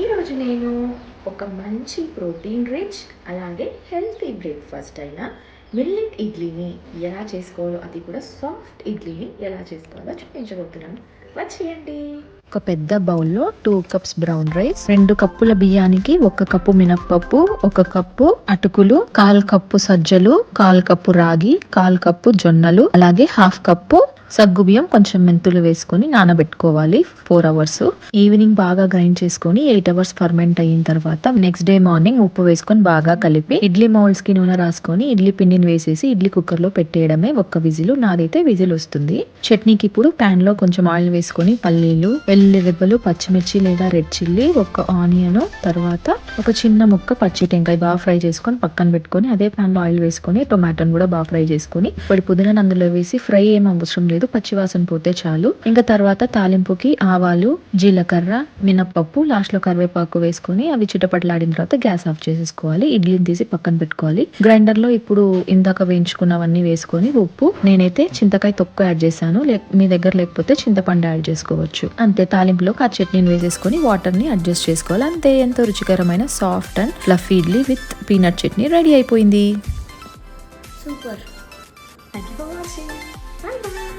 ఈరోజు నేను ఒక మంచి ప్రోటీన్ రిచ్ అలాగే హెల్తీ బ్రేక్ఫాస్ట్ అయిన మిల్లెట్ ఇడ్లీని ఎలా చేసుకోవాలో అది కూడా సాఫ్ట్ ఇడ్లీని ఎలా చేసుకోవాలో చూపించబోతున్నాను. వచ్చేయండి. ఒక పెద్ద బౌల్లో టూ కప్స్ బ్రౌన్ రైస్ రెండు కప్పుల బియ్యానికి ఒక కప్పు మినప్పప్పు ఒక కప్పు అటుకులు కాల్ కప్పు సజ్జలు కాల్ కప్పు రాగి కాల్ కప్పు జొన్నలు అలాగే హాఫ్ కప్పు సగ్గు బియ్యం కొంచెం మెంతులు వేసుకొని నానబెట్టుకోవాలి ఫోర్ అవర్స్. ఈవినింగ్ బాగా గ్రైండ్ చేసుకొని ఎయిట్ అవర్స్ ఫర్మెంట్ అయిన తర్వాత నెక్స్ట్ డే మార్నింగ్ ఉప్పు వేసుకొని బాగా కలిపి ఇడ్లీ మౌల్స్కి నూనె రాసుకొని ఇడ్లీ పిండిని వేసేసి ఇడ్లీ కుక్కర్లో పెట్టేయడమే ఒక్క విజిల్. నాదైతే విజిల్ వస్తుంది. చట్నీకి ఇప్పుడు ప్యాన్లో కొంచెం ఆయిల్ వేసుకొని పల్లీలు వెల్లుల్లి రెబ్బలు పచ్చిమిర్చి లేదా రెడ్ చిల్లీ ఒక ఆనియన్ తర్వాత ఒక చిన్న ముక్క పచ్చి టెంకాయ బాగా ఫ్రై చేసుకొని పక్కన పెట్టుకొని అదే ప్యాన్లో ఆయిల్ వేసుకొని టొమాటోని కూడా బాగా ఫ్రై చేసుకొని ఇప్పుడు పుదీనా అందులో వేసి ఫ్రై ఏం అవసరం లేదు. పచ్చివాసన పోతే చాలు. ఇంకా తర్వాత తాలింపుకి ఆవాలు జీలకర్ర మినప్పప్పు లాస్ట్లో కరివేపాకు వేసుకొని అవి చిటపట్లాడిన తర్వాత గ్యాస్ ఆఫ్ చేసేసుకోవాలి. ఇడ్లీని తీసి పక్కన పెట్టుకోవాలి. గ్రైండర్లో ఇప్పుడు ఇందాక వేయించుకున్నవన్నీ వేసుకొని ఉప్పు నేనైతే చింతకాయ తొక్కు యాడ్ చేశాను. మీ దగ్గర లేకపోతే చింతపండు యాడ్ చేసుకోవచ్చు. అంతే తాలింపులో ఆ చట్నీని వేసేసుకొని వాటర్ని అడ్జస్ట్ చేసుకోవాలి. అంతే ఎంతో రుచికరమైన soft and fluffy idli with peanut chutney ready అయిపోయింది. Super. Thank you for watching